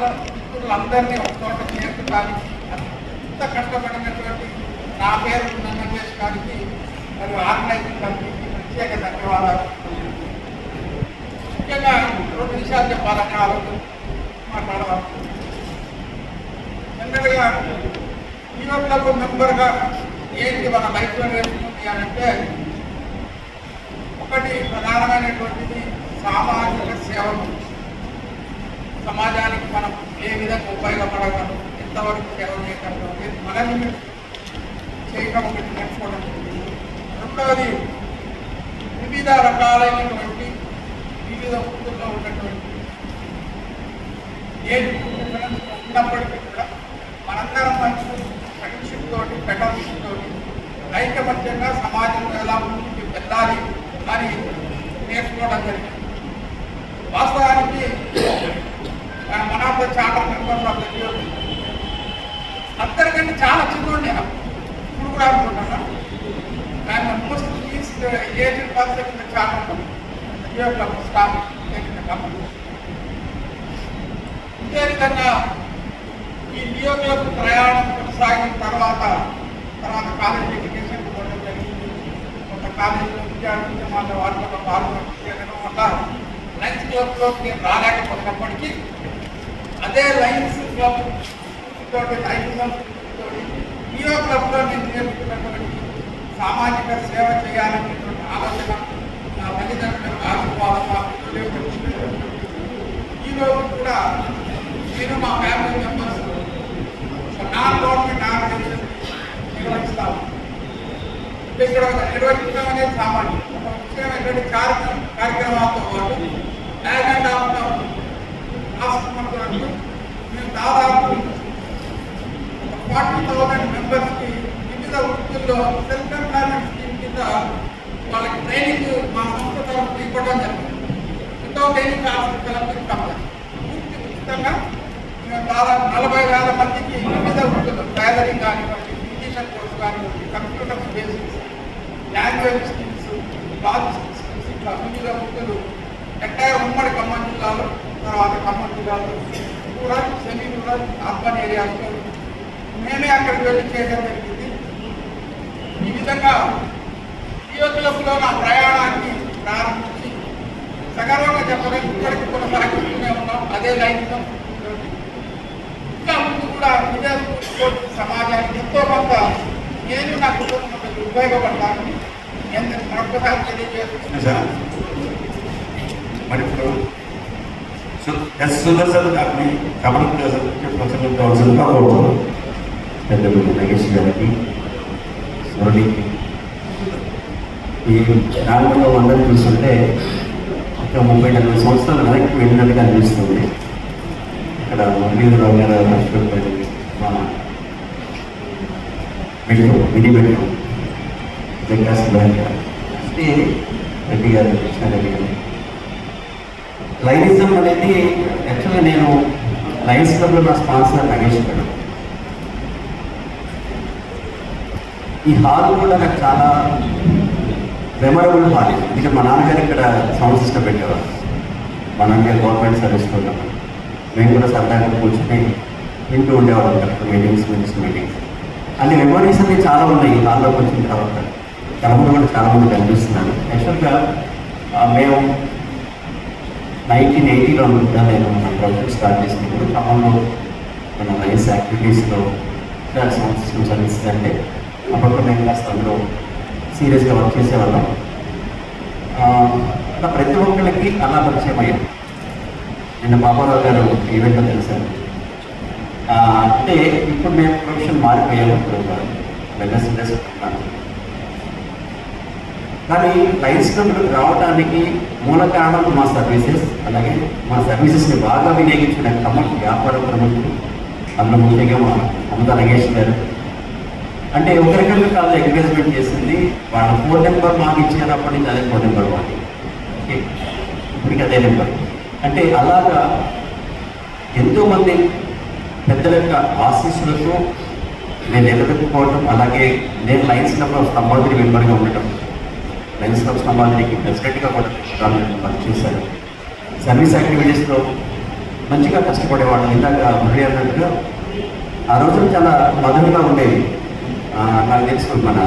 వాళ్ళ మిత్రులందరినీ ఒక చోట చేర్చడానికి అంత కష్టపడినటువంటి నా పేరు నన్నకేష్ గారికి మరియు ఆర్గనైజింగ్ కమిటీకి ప్రత్యేక ధన్యవాదాలు. ముఖ్యంగా రెండు విషయాలు చెప్పాలని ఆలోచన మాట్లాడదాం. జనరల్గా క్లబ్ మెంబర్గా ఏంటి మన లైఫ్లో వేసుకుంది అని అంటే ఒకటి ప్రధానమైనటువంటిది సామాజిక సేవలు. సమాజానికి మనం ఏ విధంగా ఉపయోగపడగలం ఎంతవరకు సేవ చేయగలం మనల్ని చేయడం ఒకటి నేర్చుకోవడం రెండవది వివిధ రకాలైనటువంటి వివిధ వృత్తుల్లో ఉన్నటువంటి ఏ ఉన్నప్పటికీ కూడా మనందరం మంచి ఫ్రెండ్షిప్ తోటి ఫెటర్షిప్ తోటి ఐకమత్యంగా సమాజంలో ఎలా ముందుకు వెళ్ళాలి అని నేర్చుకోవడం జరిగింది. వాస్తవానికి మన చార్టర్ మెంబర్స్ ఆఫ్ ద అందరికంటే చాలా చిన్నోండి ఇప్పుడు కూడా అనుకుంటున్నా. ఆయన most least age percent charter staff ఇదే విధంగా ఈ నియోగలకు ప్రయాణం కొనసాగిన తర్వాత తర్వాత కాలేజ్ ఎడ్యుకేషన్ పోవడం జరిగింది. కొంత కాలేజీలో విద్యార్థులు వాళ్ళ వాటిలో పాల్గొనడం వల్ల లైన్స్ క్లబ్లోకి రాలేకపోయినప్పటికీ అదే లైన్స్ క్లబ్ తోటి లైన్స్ తోటి క్లబ్లో నేను నేర్చుకున్నటువంటి సామాజిక సేవ చేయాలనేటువంటి ఆలోచన నా తల్లిదండ్రులకు ఆశీర్వాదం మా ఈ రోజు కూడా నేను మా family members non government organisation నిర్వహిస్తాము. ఇక్కడ నిర్వహించడం అనేది సామాన్యం ఒక ముఖ్యమైనటువంటి కార్య కార్యక్రమాలతో పాటు యాగండ్ ఆఫ్ రాష్ట్రంతో మేము దాదాపు ఫార్టీ థౌసండ్ మెంబర్స్కి వివిధ వృత్తుల్లో సెల్ఫ్ ఎంప్లాయ్మెంట్ స్కీమ్ కింద వాళ్ళకి ట్రైనింగ్ మా సంస్థ తరఫున ఇవ్వడం జరిగింది ఎంతో ట్రైనింగ్ కలెక్టర్ కంపెనీ పూర్తి ఉచితంగా మేము దాదాపు నలభై వేల మందికి వివిధ వృత్తులు టైలరింగ్ కానివ్వండి బ్యూటిషియన్ కోర్స్ కానివ్వండి computer basics language skills logistic skills ఇట్లా వివిధ వృత్తులు ఎంటైర్ ఉమ్మడి ఖమ్మం జిల్లాలో తర్వాత ఖమ్మం జిల్లాలో రూరల్ సెమీ రూరల్ అర్బన్ ఏరియాస్లో మేమే అక్కడికి వెళ్ళి చేయడం జరిగింది. ఈ విధంగా యువకులకులో నా ప్రయాణాన్ని ప్రారంభించి సగర్వంగా చెప్పడం ఇక్కడికి కొనసాగిస్తూనే ఉన్నాం. అదే లైన్లో ఇంకా ముందు కూడా ఇదే సమాజానికి ఎంతో కొంత నేను నా కుటుంబం ఉపయోగపడతానని ఎంత మరొకసారి తెలియజేస్తున్నాను. మరి ఇప్పుడు సుదర్శన్ గారిని కమల్ ప్రసంగించవలసిందిగా కోరుతున్నాను పెద్దలు నగేష్ గారికి మురళికి ఈ నాలుగులో అందరూ చూస్తుంటే ఒక ముప్పై నలభై సంవత్సరాలు వెనక్కి వెళ్ళినట్టుగా అనిపిస్తుంది. ఇక్కడ మురళీధరరావు గారు రాష్ట్రపతి మన metro mini metro Vikas bank అంటే రెడ్డి గారు కృష్ణారెడ్డి గారు. లైనిజం అనేది యాక్చువల్గా నేను లైన్స్ క్లబ్లో నా స్పాన్సర్ నగేష్ గారు ఈ హాల్ కూడా నాకు చాలా మెమరబుల్ హాల్. ఎందుకంటే మా నాన్నగారు ఇక్కడ సౌండ్ సిస్టమ్ పెట్టేవారు. మా నాన్నగారు గవర్నమెంట్ సర్వీస్లో కూడా మేము కూడా సరదాగా కూర్చొని వింటూ ఉండేవాళ్ళం కరెక్ట్ మీటింగ్స్ మీటింగ్స్ మీటింగ్స్. అన్ని మెమరీస్ అన్ని చాలా ఉన్నాయి ఈ హాల్లోకి వచ్చిన తర్వాత. చాలా కూడా చాలా మంది కనిపిస్తున్నాను యాక్చువల్గా మేము నైన్టీన్ ఎయిటీలో అనుకుంటా నేను నా ప్రాజెక్ట్ స్టార్ట్ చేసినప్పుడు ఖమ్మంలో మన రైస్ యాక్టివిటీస్లో సౌండ్ సిస్టమ్ సర్వీసెస్ అంటే అప్పట్లో మేము కాస్త అందులో సీరియస్గా వర్క్ చేసేవాళ్ళం. అలా ప్రతి ఒక్కరికి అలా పరిచయం అయ్యాం. నిన్న బాబారావు గారు ఈవెంట్లో తెలిసారు అంటే ఇప్పుడు మేము ప్రొఫెషన్ మారిపోయాము. ఇప్పుడు వెల్నెస్ ఇండస్ట్రీ కానీ లైన్స్ రావడానికి మూల కారణం మా సర్వీసెస్ అలాగే మా సర్వీసెస్ని బాగా వినియోగించిన ఖమ్మం వ్యాపార ప్రముఖులు అందులో ముఖ్యంగా మా అమృత నగేష్ గారు. అంటే ఒకరికొకరు కాదు ఎంకరేజ్మెంట్ చేసింది. వాళ్ళ ఫోన్ నెంబర్ మాకు ఇచ్చినప్పటి నుంచి అదే ఫోన్ నెంబర్ మాకు ఓకే? ఇప్పటికి అదే నెంబర్ అంటే అలాగా ఎంతోమంది పెద్దల యొక్క ఆశీస్సులతో నేను నిలబెట్టుకోవడం అలాగే నేను లైన్స్ నెంబర్ స్తంభాద్రి మెంబర్గా ఉండటం లైన్స్ క్లబ్ స్తంభాద్రికి ప్రెసిడెంట్గా కూడా పనిచేశారు. సర్వీస్ యాక్టివిటీస్లో మంచిగా కష్టపడేవాళ్ళు ఇందాక మురళి అన్నట్టుగా ఆ రోజులు చాలా మధురంగా ఉండేవి. నాకు తెలుసు మన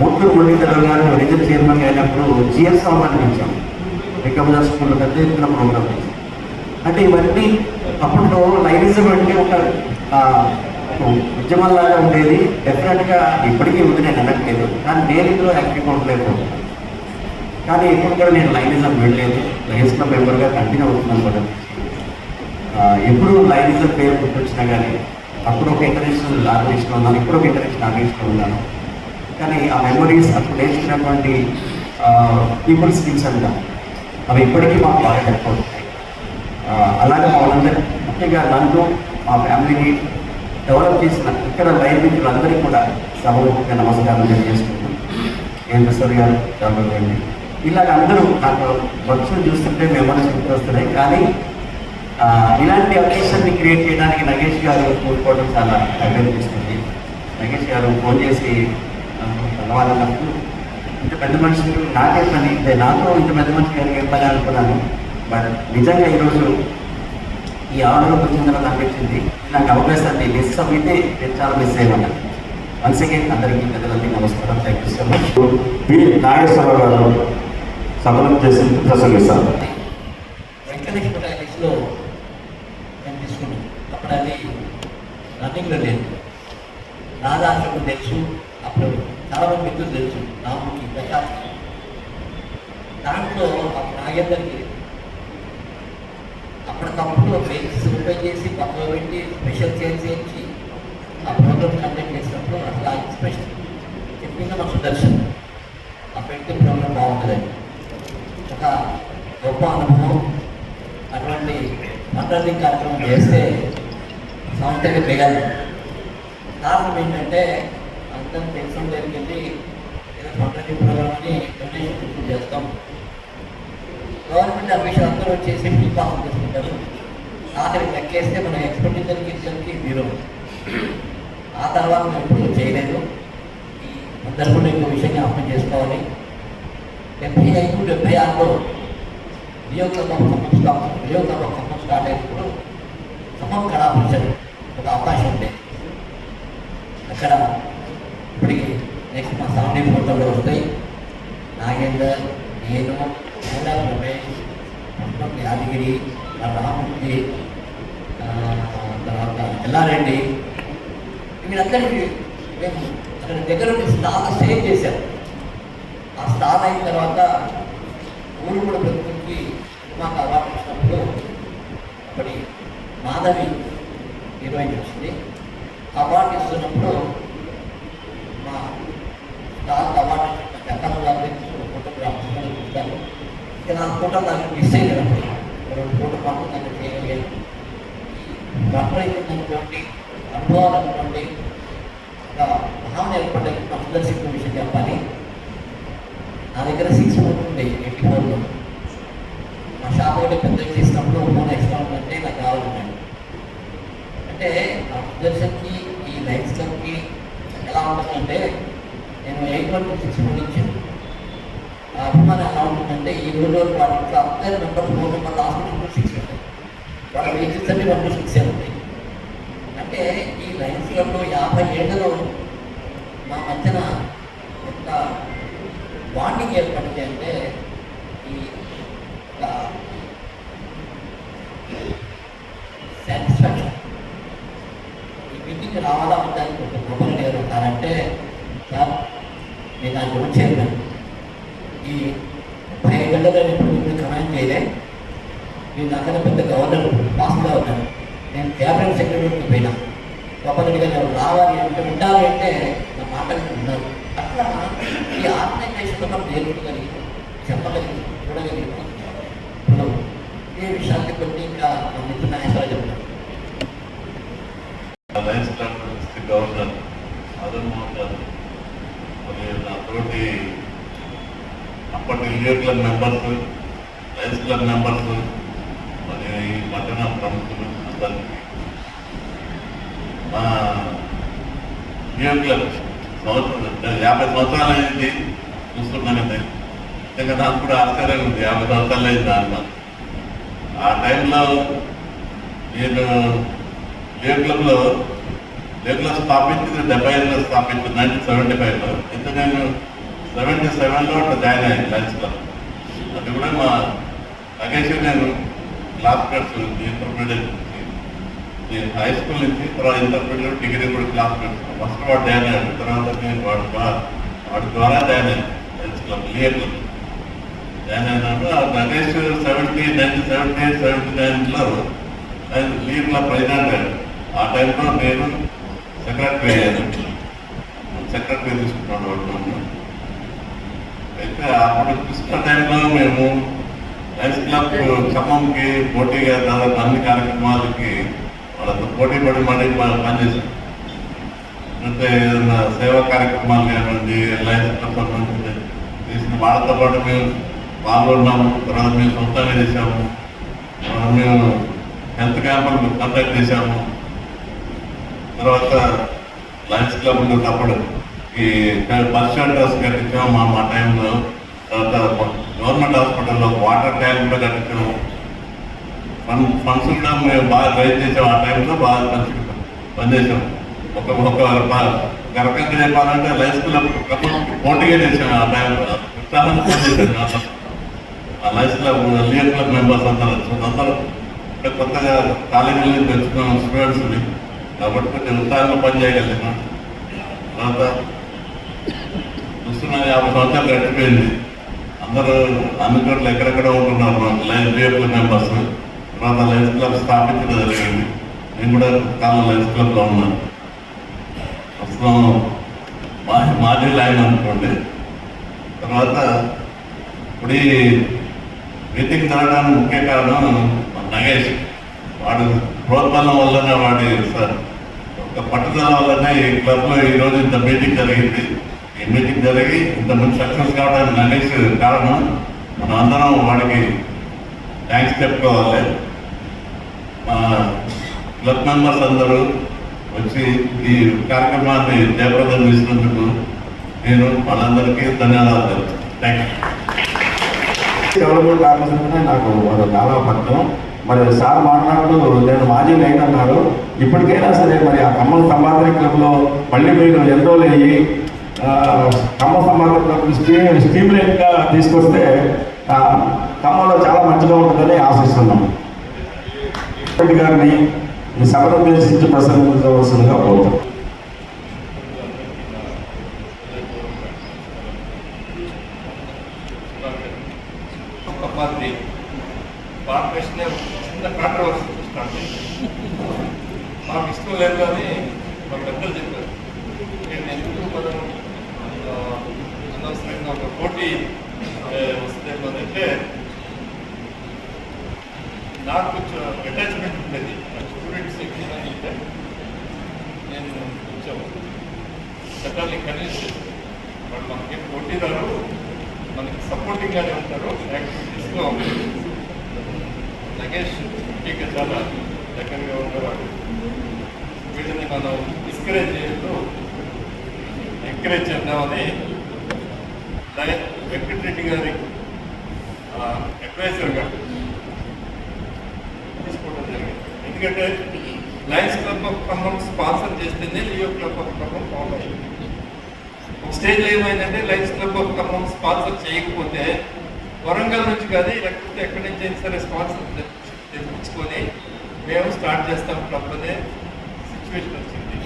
మూర్తులు మురళీధర్ గారు రిజర్వ్ చైర్మన్ అయినప్పుడు జిఎస్ రామాన్ని పిలిచాం. రికమజర్ స్కూల్లో పెద్ద ఎత్తున ప్రోగ్రామ్. అంటే ఇవన్నీ అప్పట్లో లైనిజం అంటే ఒక ఆ, ఉద్యమంలాగా ఉండేది డెఫినెట్గా ఇప్పటికీ ఉంది నేను అనట్లేదు కానీ నేను ఇందులో యాక్టివ్గా ఉండలేదు కానీ ఇప్పుడు కూడా నేను లైనిజం వెళ్ళలేదు లయన్స్ క్లబ్ మెంబర్గా కంటిన్యూ అవుతున్నాను కూడా. ఎప్పుడు లైనిజం పేరు గుర్తొచ్చినా కానీ అప్పుడు ఒక ఇంటర్నేషనల్ ఆర్గనైజేషన్ ఉన్నాను ఇప్పుడు ఒక ఇంటర్నేషనల్ ఆర్గనైజేషన్ ఉన్నాను. కానీ ఆ మెమరీస్ అప్పుడు నేర్చుకున్నటువంటి పీపుల్ స్కిల్స్ అంట అవి ఇప్పటికీ మాకు బాగా హెల్ప్ అలాగే మా వాళ్ళందరూ ముఖ్యంగా నన్ను మా ఫ్యామిలీని డెవలప్ చేసిన ఇక్కడ వైద్యులందరికీ కూడా సభముఖంగా నమస్కారం తెలియజేసుకుంటున్నాను ఏం సార్ గారు? చాలా గారిని ఇలాగ అందరూ నాకు భక్తులు చూస్తుంటే మెమరీస్ గుర్తొస్తున్నాయి కానీ ఇలాంటి అకేషన్ని క్రియేట్ చేయడానికి నగేష్ గారు కోరుకోవడం చాలా అభినందిస్తుంది. నగేష్ గారు ఫోన్ చేసి కలవాలన్నప్పుడు ఇంత పెద్ద మనుషులు నాకే పని నాతో ఇంత పెద్ద మనిషి గారికి ఏం పని అనుకున్నాను. బట్ నిజంగా ఈరోజు ఈ ఆర్డర్ వచ్చిన తర్వాత అనిపించింది నాకు అవకాశాన్ని మిస్ అయితే నేను చాలా మిస్ అయ్యాను వన్స్ అగైన్ అందరికీ పెద్దలందరికీ నమస్కారం. Thank you so much P Nageswara Rao గారు సఫలం చేసి ప్రసంగిస్తారు. నేను తీసుకున్నాను అప్పుడు అది రన్నింగ్లో లేదు. రాధాశ్రమం తెలుసు. అప్పుడు చాలా మంది మిత్రులు తెలుసు. రాముకి ప్రకాష్ దాంట్లో అప్పుడు నాగేందరికి అప్పటికప్పుడు బేసిక్స్ ఓపెన్ చేసి పక్కన పెట్టి స్పెషల్ చేంజ్ చేయించి ఆ ప్రోగ్రామ్ కండక్ట్ చేసినప్పుడు అసలు ఆ ఇన్స్పిరేషన్ చెప్పింది మా సుదర్శన్. ఆ పెట్టి ప్రోగ్రామ్ బాగుంటుందని. ఒక గొప్ప అనుభవం. అటువంటి ఫండ్రైజింగ్ కార్యక్రమం చేస్తే సంస్థకి మిగలదు. కారణం ఏంటంటే అందరం తెలిసిన దగ్గరికి వెళ్ళి ఏదో ఫండ్రైజింగ్ ప్రోగ్రామ్ని డొనేషన్ చేస్తాం. గవర్నమెంట్ అఫీషియల్ అందరూ వచ్చేసి ఫీ చేసుకుంటారు. ఆఖరి లెక్కేస్తే మన ఎక్స్పెండిచర్కి ఇద్దరికి జీరో ఆ తర్వాత మేము ఎప్పుడు చేయలేదు. ఈ అందరూ కూడా ఇంకో విషయం జ్ఞాపకం చేసుకోవాలి. డెబ్బై ఐదు డెబ్బై ఆరులో రియో క్లబ్ ఆఫ్ ఖమ్మం స్టాప్ రియో క్లబ్ ఆఫ్ స్టార్ట్ అయినప్పుడు ఖమ్మం కళా పరిషత్ ఒక అవకాశం ఉండేది అక్కడ ఇప్పటికి నెక్స్ట్ మా సామీ ఫోటోలు వస్తాయి. నాగేందర్ నేను మహిళా యాదగిరి రామూర్తి తర్వాత ఎల్లారెడ్డి. వీళ్ళందరికీ మేము అక్కడ దగ్గర ఉండి స్థానం స్టే చేశాం. ఆ స్థానం అయిన తర్వాత ఊరు కూడా ప్రభుత్వంకి మాకు అవార్డు ఇచ్చినప్పుడు అప్పటి మాధవి నిర్వహించింది అవార్డు ఇస్తున్నప్పుడు మా స్టార్ అవార్డు ఇచ్చిన చక్కల గారి ఫోటోగ్రాఫర్స్ చూస్తాను ఇక నా ఫోటో నాకు మిస్ అయ్యాను రెండు ఫోటో దాన్ని నన్ను చేయగలిగాను రఫరైతున్నటువంటి అనుభవాలు అనుకోండి ఒక భావన ఏర్పడే సిక్ విషయం చెప్పాలి. నా దగ్గర సిక్స్ ఫోన్ ఉంది ఎయిటీ ఫోన్లో మా షాప్ ఒకటి పెద్ద చేసినప్పుడు ఫోన్ ఎక్స్ట్రా ఉందంటే నాకు కావాలన్నాడు అంటే ఆ ఈ లైఫ్ స్టైల్కి ఎలా ఉంటుందంటే నేను ఎయిట్ వన్ సిక్స్ ఫోన్ నుంచి ఆ అభిమానం ఎలా ఉంటుందంటే ఈ రోజు వరకు ఇంట్లో అందరి number phone number last number six ఉంటాయి. వాళ్ళ వెహికల్స్ అన్ని వన్ సిక్స్ ఉంటాయి. అంటే ఈ లైన్స్లలో యాభై ఏళ్ళలో మా మధ్యన ఎంత బాండింగ్ ఏర్పడింది అంటే ఈ సాటిస్ఫాక్షన్ ఈ మీటింగ్ రావాలా ఉండడానికి ఒక గొప్పలు ఎవరు కానంటే సార్ నేను దాని గురించి చెప్పాను ఈ ముప్పై ఏళ్ళలో నేను ఇప్పుడు మీరు కమాండ్ చేయలే నేను నాకన్నా పెద్ద గవర్నర్ పాస్గా ఉన్నాను నేను క్యాబినెట్ సెక్రటరీకి పోయినా గొప్పరెడ్డి గారు ఎవరు రావాలి అంటే ఉండాలి అంటే నా మాటలు ఉన్నారు అట్లా ఈ ఆర్గనైజేషన్లో మనం నేర్చుకోగలిగి చెప్పగలిగి చూడగలిగి ఇప్పుడు ఏ విషయాన్ని కొన్ని ఇంకా మా మిత్రులు నాయకులు చెప్తారు Lions club district governor Madan Mohan గారు మరి నాతోటి అప్పటి Leo club members Lions club members మరి ఈ పట్టణ ప్రముఖులు అందరికీ. మా రియో క్లబ్ సంవత్సరం యాభై సంవత్సరాలు అయింది చూస్తున్నానండి ఇంకా నాకు కూడా ఆశ్చర్యంగా ఉంది. యాభై సంవత్సరాలు అయింది దాంట్లో ఆ టైంలో నేను ఏ క్లబ్లో ఏ క్లబ్ స్థాపించింది డెబ్బై ఐదులో స్థాపించింది నైన్టీన్ సెవెంటీ ఫైవ్లో. అయితే నేను సెవెంటీ సెవెన్లో అట్లా జాయిన్ అయ్యాను లయన్స్ అది కూడా మా నగేష్ నేను క్లాస్ కర్చు ఇంటర్మీడియట్ నుంచి. నేను హై స్కూల్ నుంచి తర్వాత ఇంటర్మీడియట్ డిగ్రీ కూడా క్లాస్ క్లాస్మేట్స్ ఫస్ట్ వాడు జాయిన్ అయ్యాడు తర్వాత నేను వాడు వాడి ద్వారా జాయిన్ అయ్యాను లయన్స్ క్లబ్ లియర్లో జాయిన్ అయినాడు ఆ Nagesh seventy nineteen seventy eight seventy నైన్లో ఆయన లీవ్లో ప్రెసిడెంట్ అయ్యాడు. ఆ టైంలో నేను సెక్రటరీ అయ్యాను. సెక్రటరీ తీసుకున్నాడు వాడు అప్పుడు చూసిన టైంలో మేము లైన్స్ క్లబ్ ఖమ్మంకి పోటీగా దాదాపు అన్ని కార్యక్రమాలకి వాళ్ళతో పోటీ పడి మళ్ళీ ప- పనిచేశాం అంటే ఏదైనా సేవా కార్యక్రమాలు కానివ్వండి లైన్స్ క్లబ్ సంబంధించి చేసిన వాళ్ళతో పాటు మేము పాల్గొన్నాము తర్వాత మేము సొంతంగా చేశాము మేము హెల్త్ క్యాంపులు కండక్ట్ చేశాము తర్వాత లైన్స్ క్లబ్ ఉన్నప్పుడు ఈ బస్ షెల్టర్స్ కట్టించాము మా మా టైంలో తర్వాత గవర్నమెంట్ హాస్పిటల్లో వాటర్ ట్యాంక్ కూడా కట్టించాము ఫండ్ ఫండ్స్ కూడా మేము బాగా రైజ్ చేసాం. ఆ టైంలో బాగా మంచి పనిచేసాం ఒక ఒక గర్భంగా చెప్పాలంటే లైఫ్ క్లబ్ పోటీగా చేసాం. ఆ టైంలో ఉత్సాహంగా పనిచేసాం ఆ life club leader club members అందరూ అందరూ అంటే కొత్తగా కాలేజీలో తెచ్చుకున్నాం స్టూడెంట్స్ని కాబట్టి కొంచెం ఉత్సాహంగా పనిచేయగలిగినాం తర్వాత చూస్తున్న యాభై సంవత్సరాలు గడిచిపోయింది. అందరూ అన్ని చోట్ల ఎక్కడెక్కడ ఉంటున్నారు లైన్స్ బిఎఫ్ మెంబర్స్ తర్వాత లైన్స్ క్లబ్ స్థాపించడం జరిగింది నేను. కూడా కాలం లైన్స్ క్లబ్లో ఉన్నాను. ప్రస్తుతం మా మాజీ లైన్ అనుకోండి. తర్వాత ఇప్పుడు ఈ మీటింగ్ జరగడానికి ముఖ్య కారణం నగేష్ వాడు ప్రోత్సాహం వల్లనే వాడి సార్. ఒక పట్టుదల వల్లనే ఈ క్లబ్లో ఈరోజు ఇంత మీటింగ్ జరిగింది. మీటింగ్ జరిగి ఇంత మంచి సక్సెస్ కావడానికి నగేష్ కారణం. మనం అందరం వాడికి థ్యాంక్స్ చెప్పుకోవాలి. మా క్లబ్ మెంబర్స్ అందరూ వచ్చి ఈ కార్యక్రమాన్ని జయప్రదం చేసినందుకు నేను వాళ్ళందరికీ ధన్యవాదాలు తెలుపుతాను థ్యాంక్ యూ డెవలప్మెంట్ ఆఫీసర్ అంటే నాకు అది చాలా పట్టం మరి సార్ మాట్లాడుతూ నేను మాజీ లైన్ అన్నారు. ఇప్పటికైనా సరే మరి ఆ కమ్మల సంపాదన క్లబ్లో మళ్ళీ మీరు ఎన్రోల్ అయ్యి కమ్మ ఖమ్మం సంపాదన క్లబ్ స్ట్రీమ్ స్ట్రీమ్ లైన్గా తీసుకొస్తే కమ్మలో చాలా మంచిగా ఉంటుందని ఆశిస్తున్నాం. రెడ్డి గారిని ఈ సభను ఉద్దేశించి ప్రసంగించవలసిందిగా కోరుతాం పార్టీ భారతదేశంలో చిన్న కాంట్రవర్సీ స్టార్ట్ మాకు ఇష్టం లేదు కానీ మా పెద్దలు చెప్పారు. నేను ఎందుకు పదం అనవసరంగా ఒక పోటీ ఆ, వస్తుందేమో అని అంటే నాకు కొంచెం అటాచ్మెంట్ ఉండేది స్టూడెంట్స్ ఎక్కువ అంటే నేను కొంచెం చట్టాన్ని కన్విన్స్ చేశాను వాళ్ళు మనకి పోటీ రారు మనకి సపోర్టింగ్ గానే ఉంటారు యాక్టివిటీస్లో నగేష్ ఇంకా చాలా దగ్గరగా ఉండేవాడు వీటిని మనం డిస్కరేజ్ చేయొద్దు ఎంకరేజ్ చేద్దామని దయ- వెంకటరెడ్డి గారి అడ్వైజర్గా తీసుకోవడం జరిగింది. ఎందుకంటే Lions club of Khammam sponsor చేస్తేనే Leo club of Khammam form అయింది ఒక స్టేజ్ ఏమైందంటే Lions club of Khammam sponsor చేయకపోతే వరంగల్ నుంచి కానీ లేకపోతే ఎక్కడి నుంచి అయినా సరే స్పాన్సర్ తెప్పించుకొని మేము స్టార్ట్ చేస్తాం క్లబ్ అనే సిచ్యువేషన్ వచ్చింది.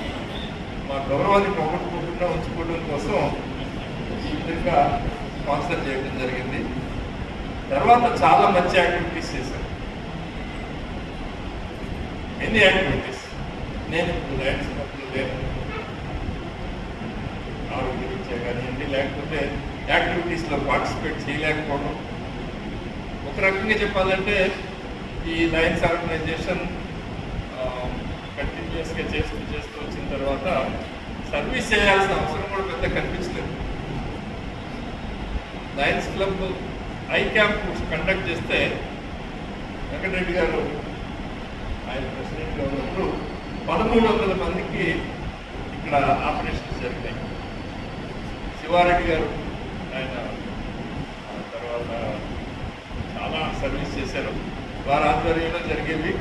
మా గౌరవాన్ని పోగొట్టుకోకుండా ఉంచుకోవడం కోసం విధంగా స్పాన్సర్ చేయడం జరిగింది. తర్వాత చాలా మంచి యాక్టివిటీస్ చేశారు. ఎన్ని యాక్టివిటీస్? నేను ఇప్పుడు లయన్స్ క్లబ్లో లేను. ఆరోగ్య రీత్యా కానివ్వండి లేకపోతే యాక్టివిటీస్లో పార్టిసిపేట్ చేయలేకపోవడం. ఒక రకంగా చెప్పాలంటే ఈ లయన్స్ ఆర్గనైజేషన్ కంటిన్యూస్గా చేస్తూ చేస్తూ వచ్చిన తర్వాత సర్వీస్ చేయాల్సిన అవసరం కూడా పెద్ద కనిపించలేదు. Lions club eye camp conduct చేస్తే వెంకటరెడ్డి గారు ఆయన ప్రెసిడెంట్గా ఉన్నప్పుడు పదమూడు వందల మందికి ఇక్కడ ఆపరేషన్స్ జరిగినాయి శివారెడ్డి గారు ఆయన తర్వాత చాలా సర్వీస్ చేశారు. వారి ఆధ్వర్యంలో జరిగేవి.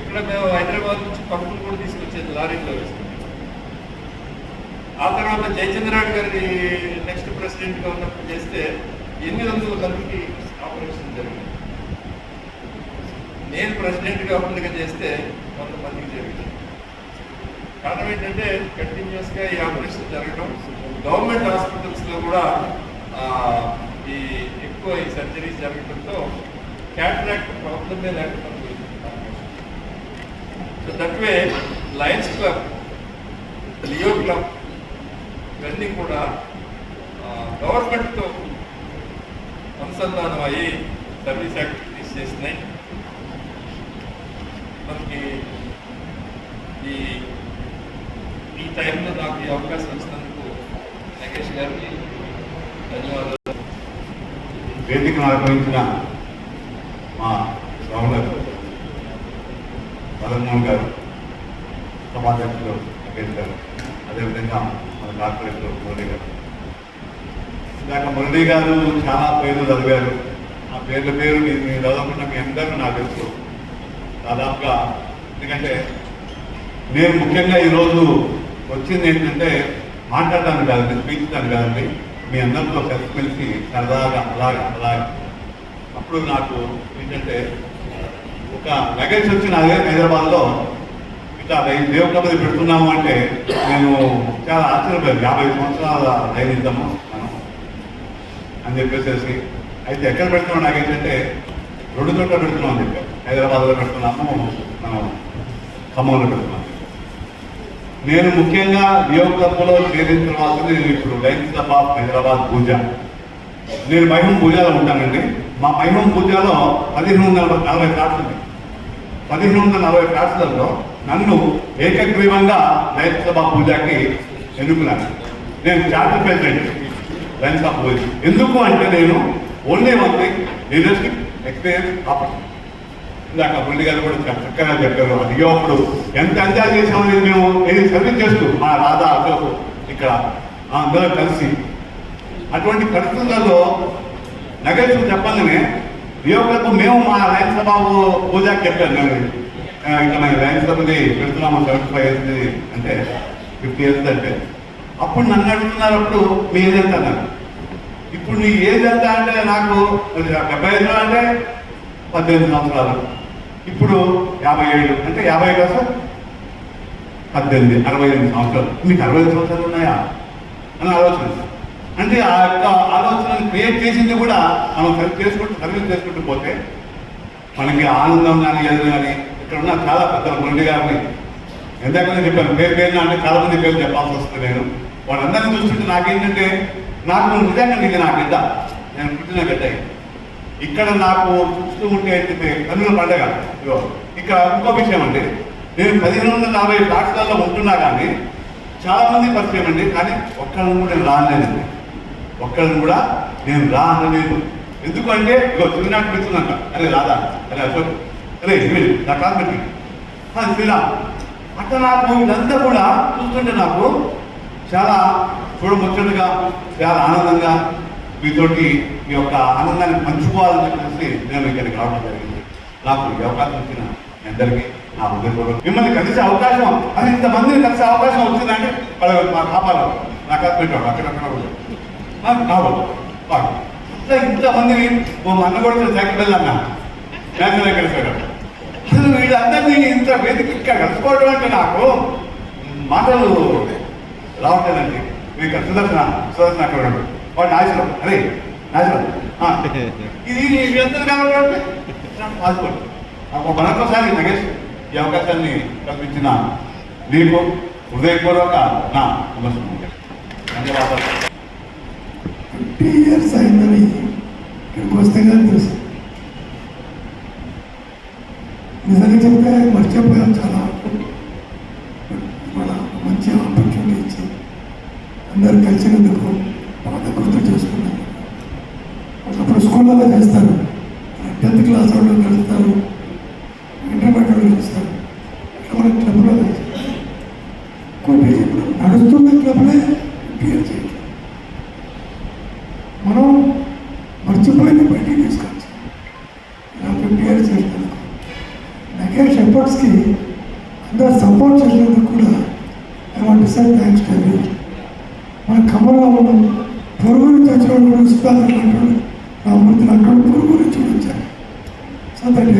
ఎక్కడ మేము హైదరాబాద్ నుంచి పంపులు కూడా తీసుకొచ్చేది లారీలో వేస్తాం. ఆ తర్వాత జయచంద్రారెడ్డి గారి నెక్స్ట్ ప్రెసిడెంట్గా ఉన్నప్పుడు చేస్తే ఎన్ని వందల మందికి ఆపరేషన్ జరిగింది. నేను ప్రెసిడెంట్గా ఉండగా చేస్తే వంద మందికి జరిగింది. కారణం ఏంటంటే కంటిన్యూస్గా ఈ ఆపరేషన్ జరగడం గవర్నమెంట్ హాస్పిటల్స్లో కూడా ఈ ఎక్కువ ఈ సర్జరీస్ జరగడంతో క్యాటరాక్ట్ ప్రాబ్లమే లేకుండా so that way Lions club Leo club ఇవన్నీ కూడా గవర్నమెంట్తో అనుసంధానం అయ్యి సర్వీస్ యాక్టివిటీస్ చేసినాయి మనకి ఈ ఈ టైంలో నాకు ఈ అవకాశం ఇచ్చినందుకు నగేష్ గారికి ధన్యవాదాలు. వేదికను ఆక్రమించిన మా గవర్నర్ మదన్మోహన్ గారు సమాజంలో వెంకటేష్ అదేవిధంగా మన కార్పొరేటర్ గారు. ఇందాక మురళీ గారు చాలా పేర్లు చదివారు. ఆ పేర్ల పేరు మీరు చదవకుండా మీ అందరూ నాకు తెలుసు. దాదాపుగా ఎందుకంటే నేను ముఖ్యంగా ఈరోజు వచ్చింది ఏంటంటే మాట్లాడటానికి కాదండి స్పీచ్ దాన్ని కాదండి. మీ అందరితో కలిసిమెలిసి సరదాగా అలాగా అలాగా. అప్పుడు నాకు ఏంటంటే ఒక లగేజ్ వచ్చిన అదే హైదరాబాద్లో. ఇట్లా దేవుకపతి పెడుతున్నాము అంటే నేను చాలా ఆశ్చర్యపోయాను యాభై సంవత్సరాల ధైర్యము మనం అని చెప్పేసేసి. అయితే ఎక్కడ పెడుతున్నాం నాకేంటంటే రెండు చోట్ల పెడుతున్నాం అని చెప్పారు. హైదరాబాద్లో పెడుతున్నాము మనం ఖమ్మంలో పెడుతున్నాం. నేను ముఖ్యంగా యోగ క్లబ్లో చేరిన తర్వాత నేను ఇప్పుడు లైన్స్ క్లబ్ ఆఫ్ హైదరాబాద్ పూజ. నేను మహిమం పూజలో ఉంటానండి. మా మహిమం పూజలో పదిహేను వందల నలభై ఫ్లాట్స్ పదిహేను వందల నలభై ఫ్లాట్స్లలో నన్ను ఏకగ్రీవంగా లైన్స్ క్లబ్ పూజకి ఎన్నుకున్నాను. నేను చార్టర్ ప్రెసిడెంట్ లైన్స్ పూజ. ఎందుకు అంటే నేను only one leadership experience opportunity ఇందాక మురళి గారు కూడా చక్కగా చెప్పారు అయ్యో అప్పుడు ఎంత ఎంజాయ్ చేసామని మేము ఏది సర్వీస్ చేస్తూ మా రాధా అశోక్ ఇక్కడ అందరూ కలిసి. అటువంటి పరిస్థితులలో నగేష్ చెప్పగానే యువకులకు మేము మా రైతు సభ పూజకి చెప్పాను నేను ఇట్లా ఇంకా మేము లైన్ సభది పెడుతున్నాము సెవెంటీ ఫైవ్ ఇయర్స్ అంటే ఫిఫ్టీ ఇయర్స్ అంటే. అప్పుడు నన్ను అడుగుతున్నారు అప్పుడు మీ ఏజ్ ఎంత అన్నారు? ఇప్పుడు నీ ఏజ్ ఎంత అంటే నాకు డెబ్బై ఐదు అంటే పద్దెనిమిది సంవత్సరాలు. ఇప్పుడు యాభై ఏడు అంటే యాభై ఏడు సార్? పద్దెనిమిది అరవై ఎనిమిది సంవత్సరాలు. మీకు అరవై ఐదు సంవత్సరాలు ఉన్నాయా? అని ఆలోచన. అంటే ఆ యొక్క ఆలోచనను క్రియేట్ చేసింది కూడా మనం సర్వ్ చేసుకుంటూ సర్వీస్ చేసుకుంటూ పోతే మనకి ఆనందం కానీ ఏదో కానీ ఇక్కడ ఉన్న చాలా పెద్ద మురళి గారిని. ఎందాకనే చెప్పాను పేరు పేరు అంటే చాలా మంది పేర్లు చెప్పాల్సి వస్తుంది నేను. వాళ్ళందరినీ చూస్తుంటే నాకేంటంటే నాకు నిజంగా ఇది నా బిడ్డ నేను పుట్టిన బిడ్డ. ఇక్కడ నాకు చూస్తూ ఉంటే ఏంటంటే కన్నుల పండగ. ఇక్కడ ఇంకో విషయం అండి. నేను పదిహేను వందల నలభై పాఠశాలలో ఉంటున్నా కానీ చాలా మంది పరిచయం అండి కానీ ఒక్కళ్ళని కూడా నేను రాలేదండి ఒక్కళ్ళని కూడా నేను రానలేదు. ఎందుకంటే ఇగో చిన్ననాటి పెడుతుందంట అరే రాదా అరే అశోక్ రే మీరు నా అట్లా నాకు ఇదంతా కూడా చూస్తుంటే నాకు చాలా చూడముచ్చటగా చాలా ఆనందంగా మీతోటి ఈ యొక్క ఆనందాన్ని పంచుకోవాలని చెప్పేసి నేను ఇక్కడికి రావడం జరిగింది. నాకు ఈ అవకాశం ఇచ్చిన మీ అందరికీ నా ఉద్యోగం మిమ్మల్ని కలిసే అవకాశం అది ఇంతమందిని కలిసే అవకాశం వచ్చిందంటే వాళ్ళు మా కాపాలు నా కాదు పెట్టాడు అక్కడక్కడ నాకు కావాలి బాగా ఇంతమందిని ఓ అన్న కూడా సైకిల్ వెళ్ళన్నా నేషనల్ కలిసాడు అసలు వీళ్ళందరినీ ఇంత వేదిక ఇక్కడ కలుసుకోవడం అంటే నాకు మాటలు రావట్లేదండి మీకు సుదర్శన సుదర్శన అక్కడ వాడు నాశనం అరే నాశనం ఇది వీళ్ళందరూ కావాలంటే పాస్పోర్ట్. మరొకసారి నగేష్ ఈ అవకాశాన్ని కల్పించిన నీకు హృదయపూర్వక నా నమస్కారం. ధన్యవాదాలు. ఫిఫ్టీ ఇయర్స్ అయిందని ఇక్కడికి వస్తే కానీ తెలుసు. నిజంగా చెప్తే మర్చిపోయాం చాలా. మన మంచి ఆపర్చునిటీ ఇచ్చి అందరు కలిసినందుకు బాగా గుర్తు చేసుకున్నాను. ఒకప్పుడు స్కూళ్ళలో చేస్తారు. టెన్త్ క్లాస్ వాళ్ళు కలుస్తారు చూస్తాను. అంటాడు నా మూర్తిని అక్కడ పురుగుని చూపించాలి సో దట్